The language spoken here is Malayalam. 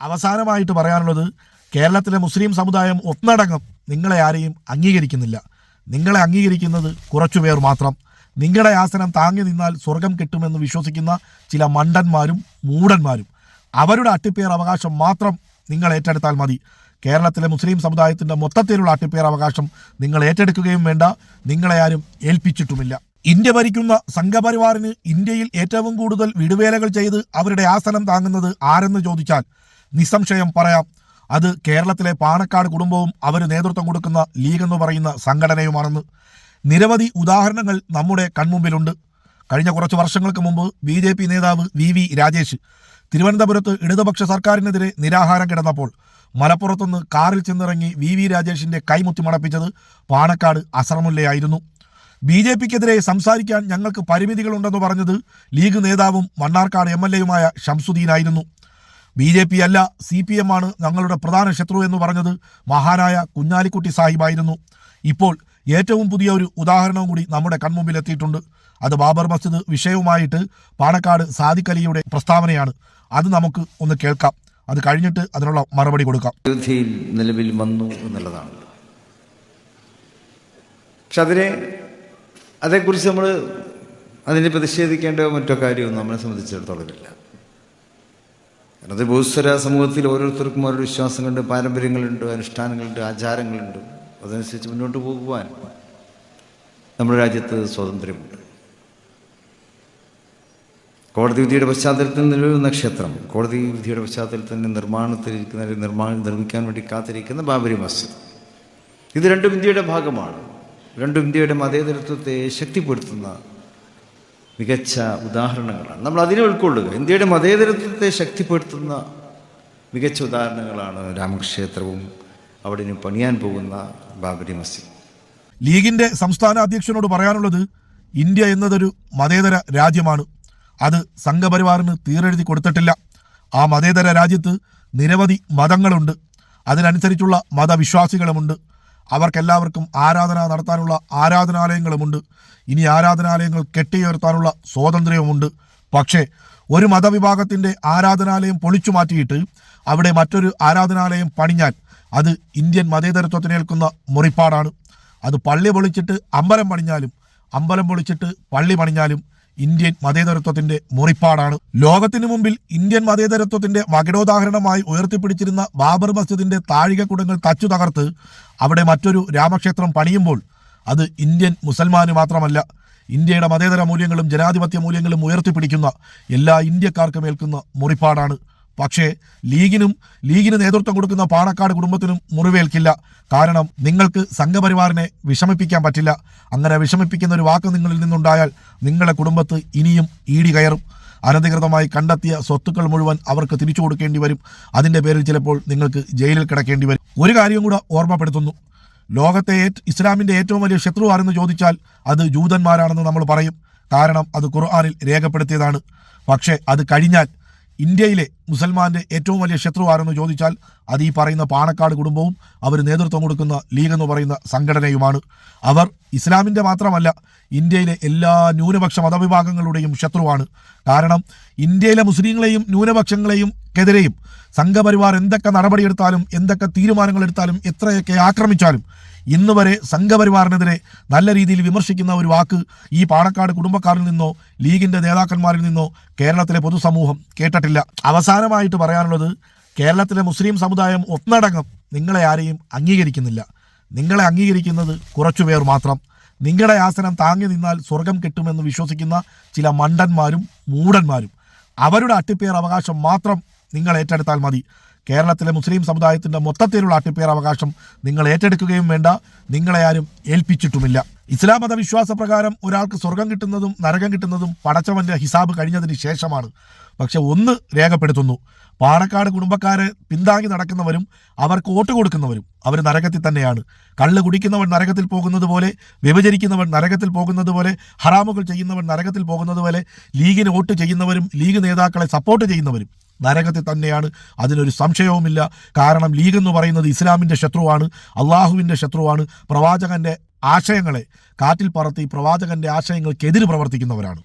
അവസാനമായിട്ട് പറയാനുള്ളത് കേരളത്തിലെ മുസ്ലിം സമുദായം ഒന്നടങ്കം നിങ്ങളെ ആരെയും അംഗീകരിക്കുന്നില്ല. നിങ്ങളെ അംഗീകരിക്കുന്നത് കുറച്ചുപേർ മാത്രം. നിങ്ങളുടെ ആസനം താങ്ങി നിന്നാൽ സ്വർഗം കിട്ടുമെന്ന് വിശ്വസിക്കുന്ന ചില മണ്ടന്മാരും മൂടന്മാരും അവരുടെ അട്ടിപ്പേർ അവകാശം മാത്രം നിങ്ങൾ ഏറ്റെടുത്താൽ മതി. കേരളത്തിലെ മുസ്ലിം സമുദായത്തിന്റെ മൊത്തത്തിലുള്ള അട്ടിപ്പേർ അവകാശം നിങ്ങൾ ഏറ്റെടുക്കുകയും വേണ്ട. നിങ്ങളെ ആരും ഏൽപ്പിച്ചിട്ടുമില്ല. ഇന്ത്യ ഭരിക്കുന്ന സംഘപരിവാറിന് ഇന്ത്യയിൽ ഏറ്റവും കൂടുതൽ വിടുവേലകൾ ചെയ്ത് അവരുടെ ആസനം താങ്ങുന്നത് ആരെന്ന് ചോദിച്ചാൽ നിസ്സംശയം പറയാം. അത് കേരളത്തിലെ പാണക്കാട് കുടുംബവും അവർ നേതൃത്വം കൊടുക്കുന്ന ലീഗ് എന്ന് പറയുന്ന സംഘടനയുമാണെന്ന്. നിരവധി ഉദാഹരണങ്ങൾ നമ്മുടെ കൺമുമ്പിലുണ്ട്. കഴിഞ്ഞ കുറച്ച് വർഷങ്ങൾക്ക് മുമ്പ് ബി ജെ പി നേതാവ് വി വി രാജേഷ് തിരുവനന്തപുരത്ത് ഇടതുപക്ഷ സർക്കാരിനെതിരെ നിരാഹാരം കിടന്നപ്പോൾ മലപ്പുറത്തുനിന്ന് കാറിൽ ചെന്നിറങ്ങി വി വി രാജേഷിന്റെ കൈമുത്തി മണപ്പിച്ചത് പാണക്കാട് അസറമുല്ലയായിരുന്നു. ബി ജെ പിക്കെതിരെ സംസാരിക്കാൻ ഞങ്ങൾക്ക് പരിമിതികളുണ്ടെന്ന് പറഞ്ഞത് ലീഗ് നേതാവും മണ്ണാർക്കാട് എം എൽ എയുമായ ഷംസുദ്ദീനായിരുന്നു. ബി ജെ പി അല്ല സി പി എം ആണ് ഞങ്ങളുടെ പ്രധാന ശത്രു എന്ന് പറഞ്ഞത് മഹാനായ കുഞ്ഞാലിക്കുട്ടി സാഹിബായിരുന്നു. ഇപ്പോൾ ഏറ്റവും പുതിയ ഒരു ഉദാഹരണവും കൂടി നമ്മുടെ കൺമുമ്പിൽ എത്തിയിട്ടുണ്ട്. അത് ബാബർ മസ്ജിദ് വിഷയവുമായിട്ട് പാണക്കാട് സാദിഖലിയുടെ പ്രസ്താവനയാണ്. അത് നമുക്ക് ഒന്ന് കേൾക്കാം. അത് കഴിഞ്ഞിട്ട് അതിനുള്ള മറുപടി കൊടുക്കാം. അയോധ്യയിൽ നിലവിൽ വന്നു എന്നുള്ളതാണ്. പക്ഷെ അതിനെ അതേക്കുറിച്ച് നമ്മൾ അതിനെ പ്രതിഷേധിക്കേണ്ട മറ്റോ കാര്യമൊന്നും നമ്മളെ സംബന്ധിച്ചിടത്തോളം അത് ബഹുസ്വര സമൂഹത്തിൽ ഓരോരുത്തർക്കും ഓരോ വിശ്വാസങ്ങളുണ്ട് പാരമ്പര്യങ്ങളുണ്ട് അനുഷ്ഠാനങ്ങളുണ്ട് ആചാരങ്ങളുണ്ട്. അതനുസരിച്ച് മുന്നോട്ട് പോകുവാൻ നമ്മുടെ രാജ്യത്ത് സ്വാതന്ത്ര്യമുണ്ട്. കോടതി വിധിയുടെ പശ്ചാത്തലത്തിൽ നിലവിലുന്ന നക്ഷത്രം കോടതി വിധിയുടെ പശ്ചാത്തലത്തിൽ നിർമ്മാണത്തിലിരിക്കുന്ന നിർമ്മാണം നിർമ്മിക്കാൻ വേണ്ടി കാത്തിരിക്കുന്ന ബാബരി മസ്ജിദ്. ഇത് രണ്ടും ഇന്ത്യയുടെ ഭാഗമാണ്. രണ്ടും ഇന്ത്യയുടെ മതേതരത്വത്തെ ശക്തിപ്പെടുത്തുന്ന മികച്ച ഉദാഹരണങ്ങളാണ്. നമ്മൾ അതിനെ ഉൾക്കൊള്ളുക. ഇന്ത്യയുടെ മതേതരത്വത്തെ ശക്തിപ്പെടുത്തുന്ന മികച്ച ഉദാഹരണങ്ങളാണ് രാമക്ഷേത്രവും അവിടെ പണിയാൻ പോകുന്ന ബാബരി മസ്ജിദ്. ലീഗിന്റെ സംസ്ഥാന അധ്യക്ഷനോട് പറയാനുള്ളത് ഇന്ത്യ എന്നതൊരു മതേതര രാജ്യമാണ്. അത് സംഘപരിവാറിന് തീരെഴുതി കൊടുത്തിട്ടില്ല. ആ മതേതര രാജ്യത്ത് നിരവധി മതങ്ങളുണ്ട്. അതിനനുസരിച്ചുള്ള മതവിശ്വാസികളുമുണ്ട്. അവർക്കെല്ലാവർക്കും ആരാധന നടത്താനുള്ള ആരാധനാലയങ്ങളുമുണ്ട്. ഇനി ആരാധനാലയങ്ങൾ കെട്ടിയുയർത്താനുള്ള സ്വാതന്ത്ര്യവുമുണ്ട്. പക്ഷേ ഒരു മതവിഭാഗത്തിന്റെ ആരാധനാലയം പൊളിച്ചു മാറ്റിയിട്ട് അവിടെ മറ്റൊരു ആരാധനാലയം പണിഞ്ഞാൽ അത് ഇന്ത്യൻ മതേതരത്വത്തിനേൽക്കുന്ന മുറിപ്പാടാണ്. അത് പള്ളി പൊളിച്ചിട്ട് അമ്പലം പണിഞ്ഞാലും അമ്പലം പൊളിച്ചിട്ട് പള്ളി പണിഞ്ഞാലും ഇന്ത്യൻ മതേതരത്വത്തിന്റെ മുറിപ്പാടാണ്. ലോകത്തിനു മുമ്പിൽ ഇന്ത്യൻ മതേതരത്വത്തിന്റെ മകിടോദാഹരണമായി ഉയർത്തിപ്പിടിച്ചിരുന്ന ബാബർ മസ്ജിദിന്റെ താഴികക്കുടങ്ങൾ തച്ചു തകർത്ത് അവിടെ മറ്റൊരു രാമക്ഷേത്രം പണിയുമ്പോൾ അത് ഇന്ത്യൻ മുസൽമാന് മാത്രമല്ല ഇന്ത്യയുടെ മതേതര മൂല്യങ്ങളും ജനാധിപത്യ മൂല്യങ്ങളും ഉയർത്തിപ്പിടിക്കുന്ന എല്ലാ ഇന്ത്യക്കാർക്കും ഏൽക്കുന്ന മുറിപ്പാടാണ്. പക്ഷേ ലീഗിനും ലീഗിന് നേതൃത്വം കൊടുക്കുന്ന പാണക്കാട് കുടുംബത്തിനും മുറിവേൽക്കില്ല. കാരണം നിങ്ങൾക്ക് സംഘപരിവാറിനെ വിഷമിപ്പിക്കാൻ പറ്റില്ല. അങ്ങനെ വിഷമിപ്പിക്കുന്ന ഒരു വാക്ക് നിങ്ങളിൽ നിന്നുണ്ടായാൽ നിങ്ങളുടെ കുടുംബത്ത് ഇനിയും ഈടി കയറും. അനധികൃതമായി കണ്ടെത്തിയ സ്വത്തുക്കൾ മുഴുവൻ അവർക്ക് തിരിച്ചു കൊടുക്കേണ്ടി വരും. അതിന്റെ പേരിൽ ചിലപ്പോൾ നിങ്ങൾക്ക് ജയിലിൽ കിടക്കേണ്ടി വരും. ഒരു കാര്യം കൂടെ ഓർമ്മപ്പെടുത്തുന്നു. ലോകത്തെ ഇസ്ലാമിന്റെ ഏറ്റവും വലിയ ശത്രു ആരെന്ന് ചോദിച്ചാൽ അത് ജൂതന്മാരാണെന്ന് നമ്മൾ പറയും. കാരണം അത് ഖുർആാനിൽ രേഖപ്പെടുത്തിയതാണ്. പക്ഷേ അത് കഴിഞ്ഞാൽ ഇന്ത്യയിലെ മുസൽമാന്റെ ഏറ്റവും വലിയ ശത്രു ആരെന്ന് ചോദിച്ചാൽ അത് ഈ പറയുന്ന പാണക്കാട് കുടുംബവും അവർ നേതൃത്വം കൊടുക്കുന്ന ലീഗ് എന്ന് പറയുന്ന സംഘടനയുമാണ്. അവർ ഇസ്ലാമിന്റെ മാത്രമല്ല ഇന്ത്യയിലെ എല്ലാ ന്യൂനപക്ഷ മതവിഭാഗങ്ങളുടെയും ശത്രുവാണ്. കാരണം ഇന്ത്യയിലെ മുസ്ലിങ്ങളെയും ന്യൂനപക്ഷങ്ങളെയും ക്കെതിരെയും സംഘപരിവാർ എന്തൊക്കെ നടപടിയെടുത്താലും എന്തൊക്കെ തീരുമാനങ്ങൾ എടുത്താലും എത്രയൊക്കെ ആക്രമിച്ചാലും ഇന്ന് വരെ സംഘപരിവാറിനെതിരെ നല്ല രീതിയിൽ വിമർശിക്കുന്ന ഒരു വാക്ക് ഈ പാണക്കാട് കുടുംബക്കാരിൽ നിന്നോ ലീഗിന്റെ നേതാക്കന്മാരിൽ നിന്നോ കേരളത്തിലെ പൊതുസമൂഹം കേട്ടിട്ടില്ല. അവസാനമായിട്ട് പറയാനുള്ളത് കേരളത്തിലെ മുസ്ലിം സമുദായം ഒന്നടങ്കം നിങ്ങളെ ആരെയും അംഗീകരിക്കുന്നില്ല. നിങ്ങളെ അംഗീകരിക്കുന്നത് കുറച്ചുപേർ മാത്രം. നിങ്ങളുടെ ആസനം താങ്ങി നിന്നാൽ സ്വർഗം കിട്ടുമെന്ന് വിശ്വസിക്കുന്ന ചില മണ്ടന്മാരും മൂടന്മാരും. അവരുടെ അട്ടിപ്പേർ അവകാശം മാത്രം നിങ്ങൾ ഏറ്റെടുത്താൽ മതി. കേരളത്തിലെ മുസ്ലിം സമുദായത്തിന്റെ മൊത്തത്തിലുള്ള അട്ടിപ്പേർ അവകാശം നിങ്ങൾ ഏറ്റെടുക്കുകയും വേണ്ട. നിങ്ങളെ ആരും ഏൽപ്പിച്ചിട്ടുമില്ല. ഇസ്ലാം മത വിശ്വാസ പ്രകാരം ഒരാൾക്ക് സ്വർഗം കിട്ടുന്നതും നരകം കിട്ടുന്നതും പടച്ചവന്റെ ഹിസാബ് കഴിഞ്ഞതിന് ശേഷമാണ്. പക്ഷെ ഒന്ന് രേഖപ്പെടുത്തുന്നു. പാണക്കാട് കുടുംബക്കാരെ പിന്താങ്ങി നടക്കുന്നവരും അവർക്ക് വോട്ട് കൊടുക്കുന്നവരും അവർ നരകത്തിൽ തന്നെയാണ്. കള്ള് കുടിക്കുന്നവൻ നരകത്തിൽ പോകുന്നത് പോലെ വ്യഭിചരിക്കുന്നവൻ നരകത്തിൽ പോകുന്നത് പോലെ ഹറാമുകൾ ചെയ്യുന്നവൻ നരകത്തിൽ പോകുന്നത് പോലെ ലീഗിന് വോട്ട് ചെയ്യുന്നവരും ലീഗ് നേതാക്കളെ സപ്പോർട്ട് ചെയ്യുന്നവരും നരകത്തിൽ തന്നെയാണ്. അതിനൊരു സംശയവുമില്ല. കാരണം ലീഗ് എന്ന് പറയുന്നത് ഇസ്ലാമിന്റെ ശത്രുവാണ് അള്ളാഹുവിന്റെ ശത്രുവാണ് പ്രവാചകന്റെ ആശയങ്ങളെ കാറ്റിൽ പറത്തി പ്രവാചകന്റെ ആശയങ്ങൾക്കെതിരെ പ്രവർത്തിക്കുന്നവരാണ്.